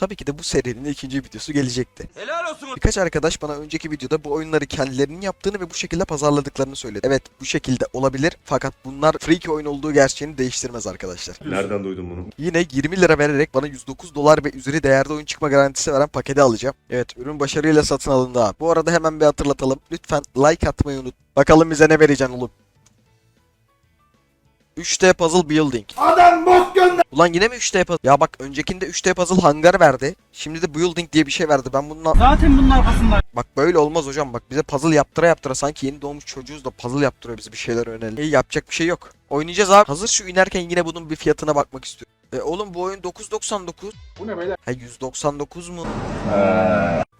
tabii ki de bu serinin ikinci videosu gelecekti. Helal olsun. Birkaç arkadaş bana önceki videoda bu oyunları kendilerinin yaptığını ve bu şekilde pazarladıklarını söyledi. Evet bu şekilde olabilir fakat bunlar freaky oyun olduğu gerçeğini değiştirmez arkadaşlar. Nereden duydun bunu? Yine 20 lira vererek bana 109 dolar ve üzeri değerde oyun çıkma garantisi veren paketi alacağım. Evet ürün başarıyla satın alındı ha. Bu arada hemen bir hatırlatalım. Lütfen like atmayı unut. Bakalım bize ne vereceksin oğlum. 3D Puzzle Building. Adam bok gönder. Ulan yine mi 3D Puzzle? Ya bak öncekinde 3D Puzzle hangar verdi. Şimdi de Building diye bir şey verdi. Ben bundan... Zaten bunun arkasında. Bak böyle olmaz hocam bak bize puzzle yaptıra yaptıra sanki yeni doğmuş çocuğuz da puzzle yaptırıyor bize bir şeyler önerelim. İyi yapacak bir şey yok. Oynayacağız abi. Hazır şu inerken yine bunun bir fiyatına bakmak istiyorum. E oğlum bu oyun 9.99. Bu ne beyler? Ha 199 mu?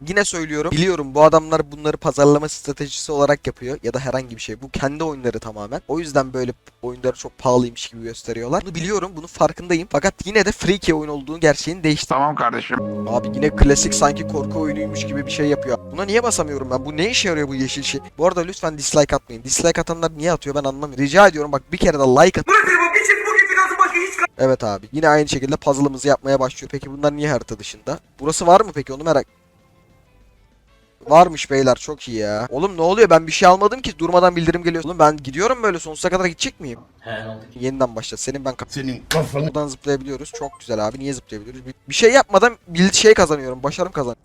Yine söylüyorum. Biliyorum bu adamlar bunları pazarlama stratejisi olarak yapıyor ya da herhangi bir şey. Bu kendi oyunları tamamen. O yüzden böyle oyunları çok pahalıymış gibi gösteriyorlar. Bunu biliyorum. Bunun farkındayım. Fakat yine de freaky oyun olduğunu gerçeğini değişti. Tamam kardeşim. Abi yine klasik sanki korku oyunuymuş gibi bir şey yapıyor. Buna niye basamıyorum ben? Bu ne işe yarıyor bu yeşil şey? Bu arada lütfen dislike atmayın. Dislike atanlar niye atıyor ben anlamıyorum. Rica ediyorum bak bir kere de like at. Evet abi. Yine aynı şekilde puzzle'ımızı yapmaya başlıyor. Peki bunlar niye harita dışında? Burası var mı peki onu merak Varmış beyler çok iyi ya. Oğlum ne oluyor ben bir şey almadım ki durmadan bildirim geliyor. Oğlum ben gidiyorum böyle sonsuza kadar gidecek miyim? He? Yeniden başlat. Senin ben kap- Senin kafanı Buradan zıplayabiliyoruz. Çok güzel abi. Niye zıplayabiliyoruz? Bir, bir şey yapmadan bir şey kazanıyorum. Başarım kazan.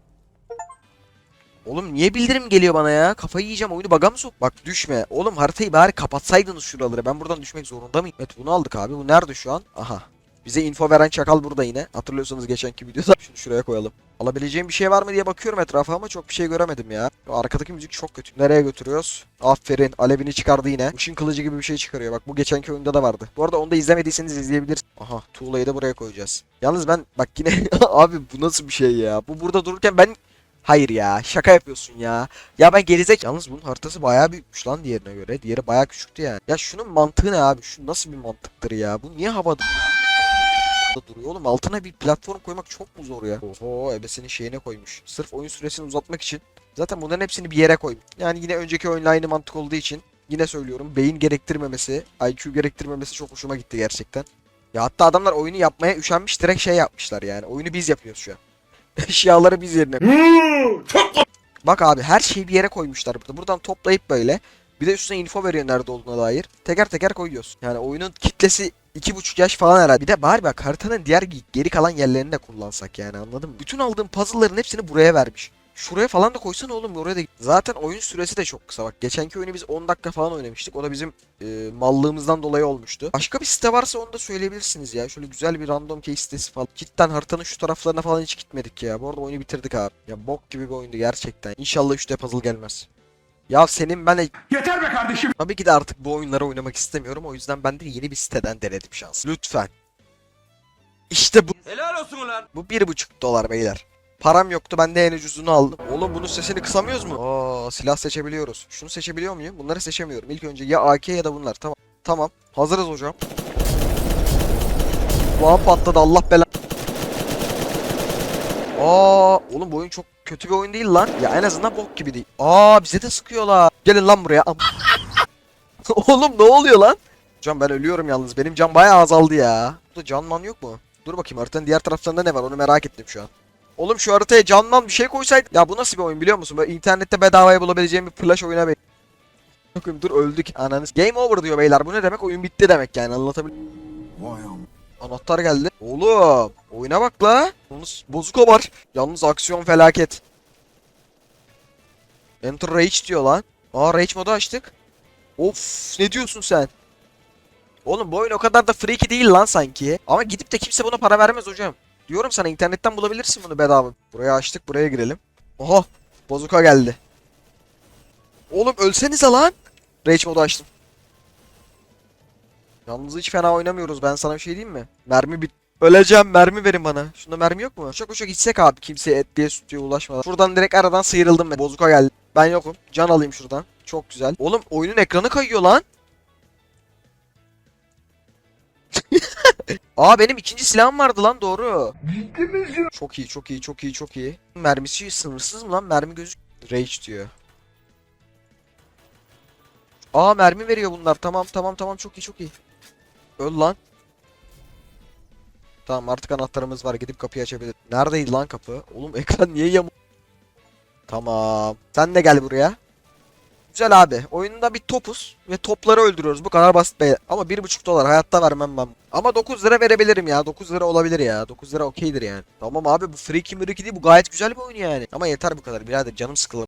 Oğlum niye bildirim geliyor bana ya? Kafayı yiyeceğim. Oyunu baga mı sok? Bak düşme. Oğlum haritayı bari kapatsaydınız şuraları. Ben buradan düşmek zorunda mıyım? Evet bunu aldık abi. Bu nerede şu an? Aha. Bize info veren çakal burada yine. Hatırlıyorsanız geçenki videoda. Şunu şuraya koyalım. Alabileceğim bir şey var mı diye bakıyorum etrafa ama çok bir şey göremedim ya. Arkadaki müzik çok kötü. Nereye götürüyoruz? Aferin. Alevini çıkardı yine. Işın kılıcı gibi bir şey çıkarıyor. Bak bu geçenki oyunda da vardı. Bu arada onu da izlemediyseniz izleyebilirsiniz. Aha tuğlayı da buraya koyacağız. Yalnız ben bak yine abi bu nasıl bir şey ya? Bu burada dururken ben Hayır ya şaka yapıyorsun ya. Ya ben gerizek. Yalnız bunun haritası bayağı büyükmüş lan diğerine göre. Diğeri bayağı küçüktü yani. Ya şunun mantığı ne abi? Şu nasıl bir mantıktır ya? Bu niye havada duruyor oğlum? Altına bir platform koymak çok mu zor ya? Oho ebesinin şeyine koymuş. Sırf oyun süresini uzatmak için. Zaten bunların hepsini bir yere koymuş. Yani yine önceki oyunla aynı mantık olduğu için yine söylüyorum beyin gerektirmemesi, IQ gerektirmemesi çok hoşuma gitti gerçekten. Ya hatta adamlar oyunu yapmaya üşenmiş direkt şey yapmışlar yani. Oyunu biz yapıyoruz şu an. Eşyaları biz yerine Bak abi her şeyi bir yere koymuşlar burada. Buradan toplayıp böyle bir de üstüne info veriyor nerede olduğuna dair. Teker teker koyuyorsun. Yani oyunun kitlesi 2,5 yaş falan herhalde. Bir de bari bak haritanın diğer geri kalan yerlerini de kullansak yani anladın mı? Bütün aldığım puzzle'ların hepsini buraya vermiş. Şuraya falan da koysana oğlum oraya da. Zaten oyun süresi de çok kısa bak. Geçenki oyunu biz 10 dakika falan oynamıştık. O da bizim e, mallığımızdan dolayı olmuştu. Başka bir site varsa onu da söyleyebilirsiniz ya. Şöyle güzel bir random case sitesi falan. Cidden haritanın şu taraflarına falan hiç gitmedik ya. Bu arada oyunu bitirdik abi. Ya bok gibi bir oyundu gerçekten. İnşallah 3D puzzle gelmez. Ya senin ben de Yeter be kardeşim. Tabii ki de artık bu oyunları oynamak istemiyorum. O yüzden ben de yeni bir siteden denedim şans. Lütfen. İşte bu. Helal olsun ulan. Bu bir buçuk dolar beyler. Param yoktu ben de en ucuzunu aldım. Oğlum bunun sesini kısamıyoruz mu? Aa silah seçebiliyoruz. Şunu seçebiliyor muyum? Bunları seçemiyorum. İlk önce ya AK ya da bunlar. Tamam. Tamam. Hazırız hocam. Kulağım patladı Allah belanı. Aa, oğlum bu oyun çok kötü bir oyun değil lan. Ya en azından bok gibi değil. Aa bize de sıkıyorlar. Gelin lan buraya. Oğlum ne oluyor lan? Can ben ölüyorum yalnız. Benim can bayağı azaldı ya. Burada canman yok mu? Dur bakayım haritanın diğer taraflarında ne var onu merak ettim şu an. Oğlum şu haritaya canman bir şey koysaydı. Ya bu nasıl bir oyun biliyor musun? Böyle internette bedavaya bulabileceğim bir flash oyuna be. Bakayım dur öldük ananız. Game over diyor beyler. Bu ne demek? Oyun bitti demek yani anlatabiliyor Anahtar geldi. Oğlum oyuna bak la. Yalnız bozuk o var. Yalnız aksiyon felaket. Enter Rage diyor lan. Aa Rage modu açtık. Of ne diyorsun sen? Oğlum bu oyun o kadar da freaky değil lan sanki. Ama gidip de kimse buna para vermez hocam. Diyorum sana internetten bulabilirsin bunu bedava. Buraya açtık buraya girelim. Oha bozuka geldi. Oğlum ölsenize lan. Rage modu açtım. Yalnız hiç fena oynamıyoruz ben sana bir şey diyeyim mi? Mermi bit... Öleceğim mermi verin bana. Şunda mermi yok mu? Koşa koşa gitsek abi kimseye et diye süt diye ulaşmadan. Şuradan direkt aradan sıyrıldım ben. Bozuka geldi. Ben yokum. Can alayım şuradan. Çok güzel. Oğlum oyunun ekranı kayıyor lan. Aa benim ikinci silahım vardı lan doğru. Çok iyi çok iyi çok iyi çok iyi. Mermisi sınırsız mı lan? Mermi gözük. Rage diyor. Aa mermi veriyor bunlar. Tamam tamam tamam çok iyi çok iyi. Öl lan. Tamam artık anahtarımız var. Gidip kapıyı açabiliriz. Neredeydi lan kapı? Oğlum ekran niye yamuk? Tamam. Sen de gel buraya. Güzel abi. Oyunda bir topuz ve topları öldürüyoruz. Bu kadar basit be. Ama 1.5 dolar hayatta vermem ben. Ama 9 lira verebilirim ya. 9 lira olabilir ya. 9 lira okeydir yani. Tamam abi bu free kimmeriki değil. Bu gayet güzel bir oyun yani. Ama yeter bu kadar birader. Canım sıkılır.